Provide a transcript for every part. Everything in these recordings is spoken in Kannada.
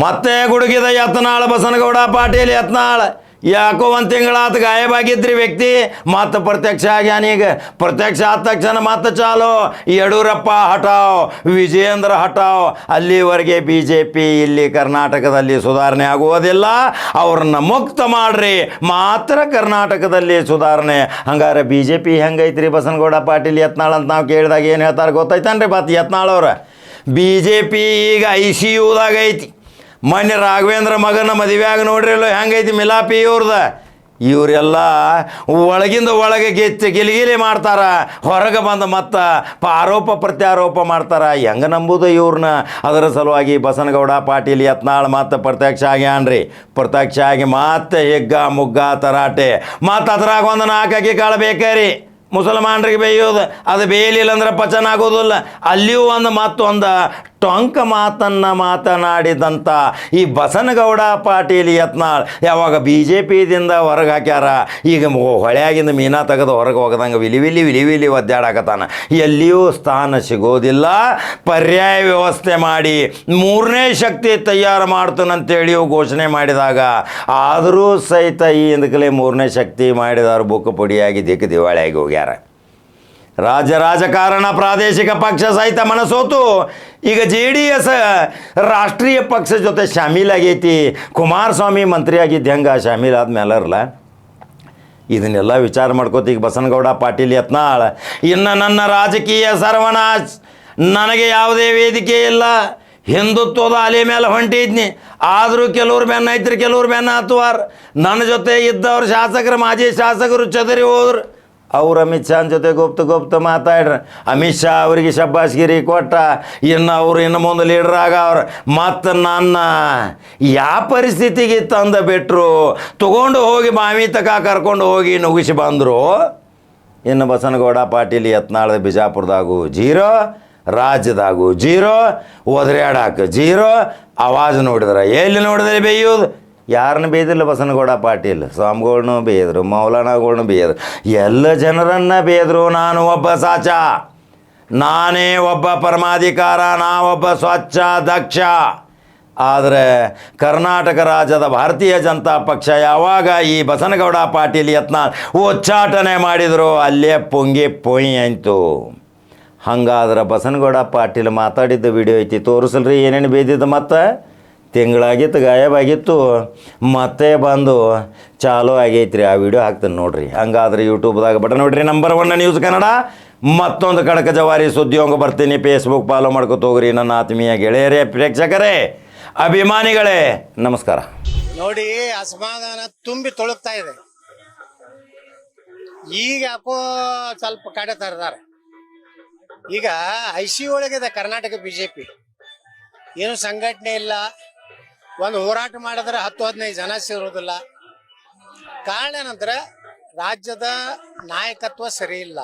ಮತ್ತೆ ಗುಡುಗಿದ ಯತ್ನಾಳ ಬಸನಗೌಡ ಪಾಟೀಲ್ ಯತ್ನಾಳ. ಯಾಕೋ ಒಂದು ತಿಂಗಳಾತ ಗಾಯಬಾಗಿದ್ರಿ ವ್ಯಕ್ತಿ. ಮತ್ತೆ ಪ್ರತ್ಯಕ್ಷ ಆಗ್ಯಾನೀಗ ಪ್ರತ್ಯಕ್ಷ ಆದ ತಕ್ಷಣ ಮತ್ತೆ ಚಾಲು. ಯಡಿಯೂರಪ್ಪ ಹಟಾವ್ ವಿಜಯೇಂದ್ರ ಹಟಾವ್ ಅಲ್ಲಿವರೆಗೆ ಬಿ ಜೆ ಪಿ ಇಲ್ಲಿ ಕರ್ನಾಟಕದಲ್ಲಿ ಸುಧಾರಣೆ ಆಗುವುದಿಲ್ಲ. ಅವ್ರನ್ನ ಮುಕ್ತ ಮಾಡ್ರಿ. ಮಾತ್ರ ಕರ್ನಾಟಕದಲ್ಲಿ ಸುಧಾರಣೆ. ಹಂಗಾರೆ ಬಿ ಜೆ ಪಿ ಹೆಂಗೈತ್ರಿ ಬಸನಗೌಡ ಪಾಟೀಲ್ ಯತ್ನಾಳ್ ಅಂತ ನಾವು ಕೇಳಿದಾಗ ಏನು ಹೇಳ್ತಾರೆ ಗೊತ್ತೈತನ್ರಿ ಮತ್ತೆ ಯತ್ನಾಳ್ ಅವ್ರ? ಬಿ ಜೆ ಪಿ ಈಗ ಐ ಸಿ ಯುದಾಗ ಐತಿ. ಮೊನ್ನೆ ರಾಘವೇಂದ್ರ ಮಗನ ಮದುವೆಯಾಗ ನೋಡ್ರಿ ಅಲ್ಲೋ, ಹೆಂಗೈತಿ ಮಿಲಾಪಿ ಇವ್ರದ? ಇವರೆಲ್ಲ ಒಳಗಿಂದ ಒಳಗೆ ಗೆಚ್ಚ ಗಿಲಿಗಿಲಿ ಮಾಡ್ತಾರ. ಹೊರಗೆ ಬಂದು ಮತ್ತೆ ಆರೋಪ ಪ್ರತ್ಯಾರೋಪ ಮಾಡ್ತಾರ. ಹೆಂಗೆ ನಂಬುದು ಇವ್ರನ್ನ ಅದರ ಸಲುವಾಗಿ ಬಸನಗೌಡ ಪಾಟೀಲ್ ಯತ್ನಾಳ್ ಮತ್ತೆ ಪ್ರತ್ಯಕ್ಷ ಆಗ್ಯಾನ್ರಿ ಪ್ರತ್ಯಕ್ಷ ಆಗಿ ಮತ್ತೆ ಹೆಗ್ಗ, ಮುಗ್ಗ, ತರಾಟೆ. ಮತ್ತೆ ಅದ್ರಾಗ ಒಂದು ನಾಲ್ಕಾಕಿ ಕಾಳು ಬೇಕೇರಿ ಮುಸಲ್ಮಾನರಿಗೆ ಬೇಯೋದು. ಅದು ಬೇಯಲಿಲ್ಲ ಅಂದ್ರೆ ಪಚನ ಆಗೋದಿಲ್ಲ ಅಲ್ಲಿಯೂ ಒಂದು ಮತ್ತೊಂದು ಟೊಂಕ ಮಾತನ್ನು ಮಾತನಾಡಿದಂಥ ಈ ಬಸನಗೌಡ ಪಾಟೀಲ್ ಯತ್ನಾಳ್ ಯಾವಾಗ ಬಿ ಜೆ ಪಿದಿಂದ ಹೊರಗೆ ಹಾಕ್ಯಾರ ಈಗ ಹೊಳೆಯಾಗಿಂದ ಮೀನಾ ತೆಗೆದು ಹೊರಗೆ ಹೋಗದಂಗೆ ವಿಲಿ ವಿಲಿ ವಿಲಿ ವಿಲಿ ಒದ್ದಾಡಕತ್ತಾನ. ಎಲ್ಲಿಯೂ ಸ್ಥಾನ ಸಿಗೋದಿಲ್ಲ. ಪರ್ಯಾಯ ವ್ಯವಸ್ಥೆ ಮಾಡಿ ಮೂರನೇ ಶಕ್ತಿ ತಯಾರು ಮಾಡ್ತಾನಂತೇಳಿ ಘೋಷಣೆ ಮಾಡಿದಾಗ ಆದರೂ ಸಹಿತ ಈ ಹಿಂದಕಲೇ ಮೂರನೇ ಶಕ್ತಿ ಮಾಡಿದವರು ಬುಕ್ ಪುಡಿಯಾಗಿ ದಿಕ್ಕ ದಿವಾಳಿಯಾಗಿ ಹೋಗ್ಯಾರ. ರಾಜ್ಯ ರಾಜಕಾರಣ ಪ್ರಾದೇಶಿಕ ಪಕ್ಷ ಸಹಿತ ಮನಸೋತು. ಈಗ ಜೆ ಡಿ ಎಸ್ ರಾಷ್ಟ್ರೀಯ ಪಕ್ಷ ಜೊತೆ ಶಾಮೀಲಾಗೈತಿ ಕುಮಾರಸ್ವಾಮಿ ಮಂತ್ರಿ ಆಗಿದ್ದು ಹೆಂಗೆ ಶಾಮೀಲ್ ಆದ್ಮೇಲರ್ಲ ಇದನ್ನೆಲ್ಲ ವಿಚಾರ ಮಾಡ್ಕೋತ ಈಗ ಬಸನಗೌಡ ಪಾಟೀಲ್ ಯತ್ನಾಳ್, ಇನ್ನು ನನ್ನ ರಾಜಕೀಯ ಸರ್ವನಾಶ್, ನನಗೆ ಯಾವುದೇ ವೇದಿಕೆ ಇಲ್ಲ. ಹಿಂದುತ್ವದ ಅಲೆ ಮೇಲೆ ಹೊಂಟಿದ್ನಿ. ಆದರೂ ಕೆಲವ್ರ ಬೆನ್ನ ಐತ್ರಿ ಕೆಲವ್ರು ಬೆನ್ನ ಹತ್ತುವಾರ ನನ್ನ ಜೊತೆ ಇದ್ದವ್ರು ಶಾಸಕರು, ಮಾಜಿ ಶಾಸಕರು ಚದರಿ ಹೋದ್ರು. ಅವ್ರು ಅಮಿತ್ ಶಾನ್ ಜೊತೆ ಗುಪ್ತ ಗುಪ್ತ ಮಾತಾಡ್ರ. ಅಮಿತ್ ಶಾ ಅವರಿಗೆ ಶಬ್ಬಾಸ್ಗಿರಿ ಕೊಟ್ಟ ಇನ್ನು ಅವ್ರು ಇನ್ನು ಮುಂದೆ ಲೀಡ್ರ್ ಆಗವ್ರು ಮತ್ತು ನನ್ನ ಯಾವ ಪರಿಸ್ಥಿತಿಗೆ ತಂದ ಬಿಟ್ಟರು ತಗೊಂಡು ಹೋಗಿ ಮಾಮಿ ತಕ ಕರ್ಕೊಂಡು ಹೋಗಿ ನುಗಿಸಿ ಬಂದರು. ಇನ್ನು ಬಸನಗೌಡ ಪಾಟೀಲ್ ಯತ್ನಾಳದ ಬಿಜಾಪುರದಾಗು ಜೀರೋ, ರಾಜ್ಯದಾಗು ಜೀರೋ, ಒದರ್ಯಾಡಾಕ ಜೀರೋ, ಆವಾಜ್ ನೋಡಿದ್ರೆ. ಎಲ್ಲಿ ನೋಡಿದ್ರೆ ಬೇಯೋದು? ಯಾರನ್ನ ಬೇಯ್ದಿಲ್ಲ ಬಸನಗೌಡ ಪಾಟೀಲ್ ಸ್ವಾಮಿಗಳ್ನು ಬೇಯ್ದರು ಮೌಲಾನಾಗಳ್ನು ಬೇಯ್ದರು ಎಲ್ಲ ಜನರನ್ನ ಬೇಯ್ದರು ನಾನು ಒಬ್ಬ ಸಾಚ. ನಾನೇ ಒಬ್ಬ ಪರಮಾಧಿಕಾರ ನಾವೊಬ್ಬ ಸ್ವಚ್ಛ, ದಕ್ಷ. ಆದರೆ ಕರ್ನಾಟಕ ರಾಜ್ಯದ ಭಾರತೀಯ ಜನತಾ ಪಕ್ಷ ಯಾವಾಗ ಈ ಬಸನಗೌಡ ಪಾಟೀಲ್ ಯತ್ನ ಉಚ್ಚಾಟನೆ ಮಾಡಿದರು, ಅಲ್ಲೇ ಪೊಂಗಿ ಪೊಯ್ ಅಂತು ಹಂಗಾದ್ರೆ ಬಸನಗೌಡ ಪಾಟೀಲ್ ಮಾತಾಡಿದ್ದ ವಿಡಿಯೋ ಐತಿ, ತೋರಿಸಲ್ರಿ ಏನೇನು ಬೇದಿದ್ದು ಮತ್ತೆ? ತಿಂಗಳಾಗಿತ್ತು, ಗಾಯಬಾಗಿತ್ತು. ಮತ್ತೆ ಬಂದು ಚಾಲೂ ಆಗೈತ್ರಿ. ಆ ವಿಡಿಯೋ ಹಾಕ್ತೀನಿ ನೋಡ್ರಿ. ಹಂಗಾದ್ರೆ ಯೂಟ್ಯೂಬ್ದಾಗ ಬಟ ನೋಡ್ರಿ. Number one news Kannada. ಮತ್ತೊಂದು ಕಡಕ ಜವಾರಿ ಸುದ್ದಿಯೊಂಗ ಬರ್ತೀನಿ. ಫೇಸ್ಬುಕ್ ಫಾಲೋ ಮಾಡ್ಕೊತ ಹೋಗ್ರಿ ನನ್ನ ಆತ್ಮೀಯ ಗೆಳೆಯರೇ, ಪ್ರೇಕ್ಷಕರೇ, ಅಭಿಮಾನಿಗಳೇ. ನಮಸ್ಕಾರ. ನೋಡಿ, ಅಸಮಾಧಾನ ತುಂಬಿ ತೊಳಗ್ತಾ ಇದೆ. ಈಗ ಯಾಕೋ ಸ್ವಲ್ಪ ಕಡೆ ತರದಾರ. ಈಗ ಐ ಸಿ ಒಳಗಿದೆ ಕರ್ನಾಟಕ ಬಿಜೆಪಿ ಏನು ಸಂಘಟನೆ ಇಲ್ಲ. ಒಂದು ಹೋರಾಟ ಮಾಡಿದ್ರೆ ಹತ್ತು ಹದಿನೈದು ಜನ ಸೇರೋದಿಲ್ಲ. ಕಾರಣ ಏನಂದ್ರೆ ರಾಜ್ಯದ ನಾಯಕತ್ವ ಸರಿ ಇಲ್ಲ.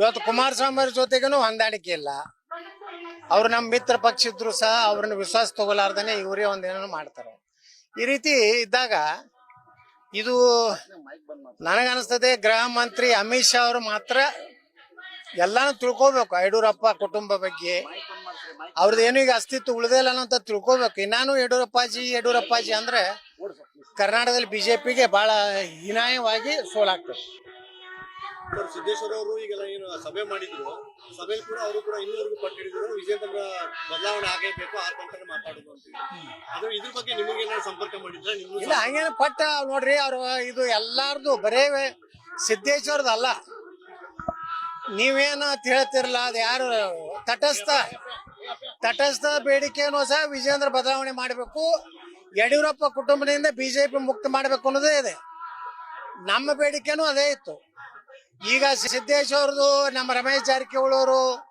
ಇವತ್ತು ಕುಮಾರಸ್ವಾಮಿ ಜೊತೆಗೂ ಹೊಂದಾಣಿಕೆ ಇಲ್ಲ. ಅವ್ರು ನಮ್ಮ ಮಿತ್ರ ಪಕ್ಷ ಇದ್ರು ಸಹ ಅವ್ರನ್ನ ವಿಶ್ವಾಸ ತಗೋಲಾರ್ದೇನೆ ಇವರೇ ಒಂದೇನೋ ಮಾಡ್ತಾರೆ. ಈ ರೀತಿ ಇದ್ದಾಗ ಇದು ನನಗನ್ಸ್ತದೆ ಗೃಹ ಮಂತ್ರಿ ಅಮಿತ್ ಶಾ ಅವರು ಮಾತ್ರ ಎಲ್ಲಾನು ತಿಳ್ಕೊಬೇಕು ಯಡಿಯೂರಪ್ಪ ಕುಟುಂಬ ಬಗ್ಗೆ. ಅವ್ರದ್ದು ಏನು ಈಗ ಅಸ್ತಿತ್ವ ಉಳಿದೇ ಇಲ್ಲ ಅಂತ ತಿಳ್ಕೊಬೇಕು. ಇನ್ನಾನು ಯಡಿಯೂರಪ್ಪಾಜಿ ಯಡಿಯೂರಪ್ಪಾಜಿ ಅಂದ್ರೆ ಕರ್ನಾಟಕದಲ್ಲಿ ಬಿಜೆಪಿಗೆ ಬಹಳ ಹೀನಾಯವಾಗಿ ಸೋಲಾಗ್ತದೆ ಸಿದ್ದೇಶ್ವರ ಅವರು ಈಗೆಲ್ಲ ಏನು ಸಭೆ ಮಾಡಿದ್ರು. ಸಭೆಯಲ್ಲಿ ಕೂಡ ಅವರು ಕೂಡ ಇನ್ನೂವರೆಗೂ ಪಟ್ಟು ಹಿಡಿದ್ರು. ವಿಜೇಂದ್ರ ಬದಲಾವಣೆ ಆಗಲೇಬೇಕು ಆರು ಗಂಟೆ ಮಾತಾಡುದು ಅಂತ ಅದು ಇದ್ರ ಬಗ್ಗೆ ನಿಮಗೆ ಸಂಪರ್ಕ ಮಾಡಿದ್ರೆ? ಇಲ್ಲ ಹಂಗೇನು ಪಟ್ಟ ನೋಡ್ರಿ ಅವ್ರು ಇದು ಎಲ್ಲಾರ್ದು ಬರೇ ಸಿದ್ದೇಶ್ವರದ ಅಲ್ಲ ನೀವೇನು ಹೇಳ್ತಿರಲ್ಲ ಅದು ಯಾರು ತಟಸ್ಥ ತಟಸ್ಥ ಬೇಡಿಕೆಯನ್ನು ಸಹ ವಿಜೇಂದ್ರ ಬದಲಾವಣೆ ಮಾಡಬೇಕು. ಯಡಿಯೂರಪ್ಪ ಕುಟುಂಬದಿಂದ ಬಿಜೆಪಿ ಮುಕ್ತ ಮಾಡಬೇಕು ಅನ್ನೋದೇ ಇದೆ. ನಮ್ಮ ಬೇಡಿಕೆನೂ ಅದೇ ಇತ್ತು. ಈಗ ಸಿದ್ದೇಶ್ವರದು ನಮ್ಮ ರಮೇಶ್ ಜಾರಕಿಹೊಳಿ ಅವರು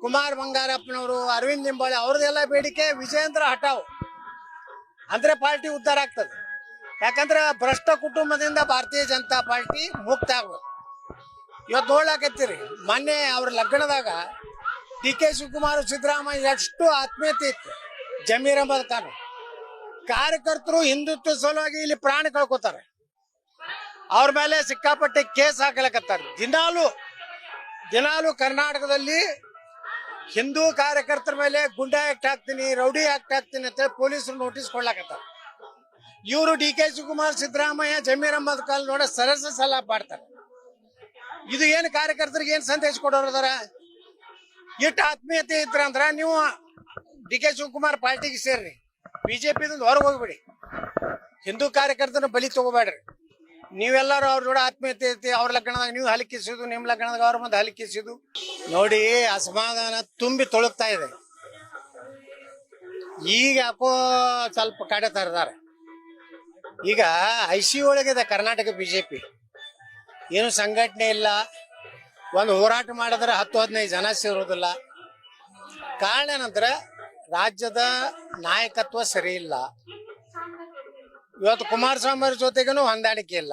ಕುಮಾರ್ ಬಂಗಾರಪ್ಪನವರು, ಅರವಿಂದ್ ನಿಂಬಾಳೆ, ಅವ್ರದ್ದೆಲ್ಲ ಬೇಡಿಕೆ ವಿಜೇಂದ್ರ ಹಟಾವ್ ಅಂದ್ರೆ ಪಾರ್ಟಿ ಉದ್ಧಾರ ಆಗ್ತದೆ. ಯಾಕಂದ್ರೆ ಭ್ರಷ್ಟ ಕುಟುಂಬದಿಂದ ಭಾರತೀಯ ಜನತಾ ಪಾರ್ಟಿ ಮುಕ್ತ ಆಗ್ಬೇಕು. ಇವತ್ತು ನೋಡ್ಲಾಕತ್ತೀರಿ ಮೊನ್ನೆ ಅವ್ರ ಲಗ್ನದಾಗ ಡಿ ಕೆ ಶಿವಕುಮಾರ್ ಸಿದ್ದರಾಮಯ್ಯ ಎಷ್ಟು ಆತ್ಮೀಯತೆ ಇತ್ತು. ಜಮೀರ್ ಅಹಮದ್ ಕಾರ್ಯಕರ್ತರು ಹಿಂದುತ್ವ ಸಲುವಾಗಿ ಇಲ್ಲಿ ಪ್ರಾಣ ಕಳ್ಕೊತಾರೆ. ಅವ್ರ ಮೇಲೆ ಸಿಕ್ಕಾಪಟ್ಟೆ ಕೇಸ್ ಹಾಕಲಕತ್ತಾರೆ. ದಿನಾಲು ದಿನಾಲು ಕರ್ನಾಟಕದಲ್ಲಿ ಹಿಂದೂ ಕಾರ್ಯಕರ್ತರ ಮೇಲೆ ಗುಂಡ ಆಕ್ಟ್ ಹಾಕ್ತೀನಿ, ರೌಡಿ ಆಕ್ಟ್ ಹಾಕ್ತೀನಿ ಅಂತೇಳಿ ಪೊಲೀಸರು ನೋಟಿಸ್ ಕೊಡ್ಲಾಕತ್ತಾರ. ಇವರು ಡಿ ಕೆ ಶಿವಕುಮಾರ್ ಸಿದ್ದರಾಮಯ್ಯ, ಜಮೀರ್ ಅಹಮದ್ ಕಾಲ್ ನೋಡ ಸರಸ ಸಲ ಮಾಡ್ತಾರೆ. ಇದು ಏನು ಕಾರ್ಯಕರ್ತರಿಗೆ ಏನು ಸಂದೇಶ ಕೊಡೋರು ಅದರ ಇಟ್ಟು ಆತ್ಮೀಯತೆ ಇದ್ರಂದ್ರ ನೀವು ಡಿ ಕೆ ಶಿವಕುಮಾರ್ ಪಾರ್ಟಿಗೆ ಸೇರ್ರಿ. ಬಿಜೆಪಿದಿಂದ ಹೊರಗೆ ಹೋಗ್ಬಿಡಿ. ಹಿಂದೂ ಕಾರ್ಯಕರ್ತನ ಬಲಿ ತಗೋಬೇಡ್ರಿ. ನೀವೆಲ್ಲರೂ ಅವ್ರ ಜೋಡ ಆತ್ಮೀಯತೆ ಐತಿ, ಅವ್ರ ಲಗ್ನದಾಗ ನೀವು ಹಲಿಕಿಸಿದು ನಿಮ್ಮ ಲಗ್ನದಾಗ ಅವ್ರ ಮುಂದೆ ಹಲಿಕಿಸಿದು ನೋಡಿ ಅಸಮಾಧಾನ ತುಂಬಿ ತೊಳಗ್ತಾ ಇದೆ. ಈಗ ಯಾಕೋ ಸ್ವಲ್ಪ ಕಡೆ ತರದಾರ. ಈಗ ಐ ಸಿ ಒಳಗಿದೆ ಕರ್ನಾಟಕ ಬಿಜೆಪಿ. ಏನು ಸಂಘಟನೆ ಇಲ್ಲ. ಒಂದು ಹೋರಾಟ ಮಾಡಿದ್ರೆ ಹತ್ತು ಹದಿನೈದು ಜನ ಸೇರೋದಿಲ್ಲ. ಕಾರಣ ಏನಂದ್ರೆ ರಾಜ್ಯದ ನಾಯಕತ್ವ ಸರಿ ಇಲ್ಲ. ಇವತ್ತು ಕುಮಾರಸ್ವಾಮಿ ಅವ್ರ ಜೊತೆಗೂ ಹೊಂದಾಣಿಕೆ ಇಲ್ಲ.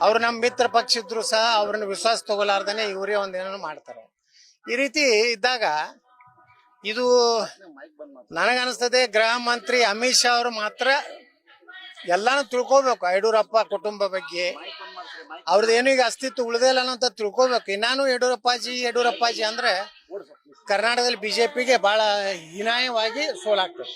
ಅವ್ರು ನಮ್ಮ ಮಿತ್ರ ಪಕ್ಷ ಇದ್ರು ಸಹ ಅವ್ರನ್ನ ವಿಶ್ವಾಸ ತಗೋಲಾರ್ದೇನೆ ಇವರೇ ಒಂದೇನೋ ಮಾಡ್ತಾರೆ. ಈ ರೀತಿ ಇದ್ದಾಗ ಇದು ನನಗನ್ನಿಸ್ತದೆ ಗೃಹ ಮಂತ್ರಿ ಅಮಿತ್ ಶಾ ಅವರು ಮಾತ್ರ ಎಲ್ಲಾನು ತಿಳ್ಕೊಬೇಕು. ಯಡಿಯೂರಪ್ಪ ಕುಟುಂಬ ಬಗ್ಗೆ. ಅವ್ರದ್ದೇನು ಈಗ ಅಸ್ತಿತ್ವ ಉಳಿದೇ ಇಲ್ಲ ಅಂತ ತಿಳ್ಕೊಬೇಕು. ಇನ್ನಾನು ಯಡಿಯೂರಪ್ಪಾಜಿ ಯಡಿಯೂರಪ್ಪಾಜಿ ಅಂದ್ರೆ ಕರ್ನಾಟಕದಲ್ಲಿ ಬಿಜೆಪಿಗೆ ಬಹಳ ಹೀನಾಯವಾಗಿ ಸೋಲಾಗ್ತದೆ.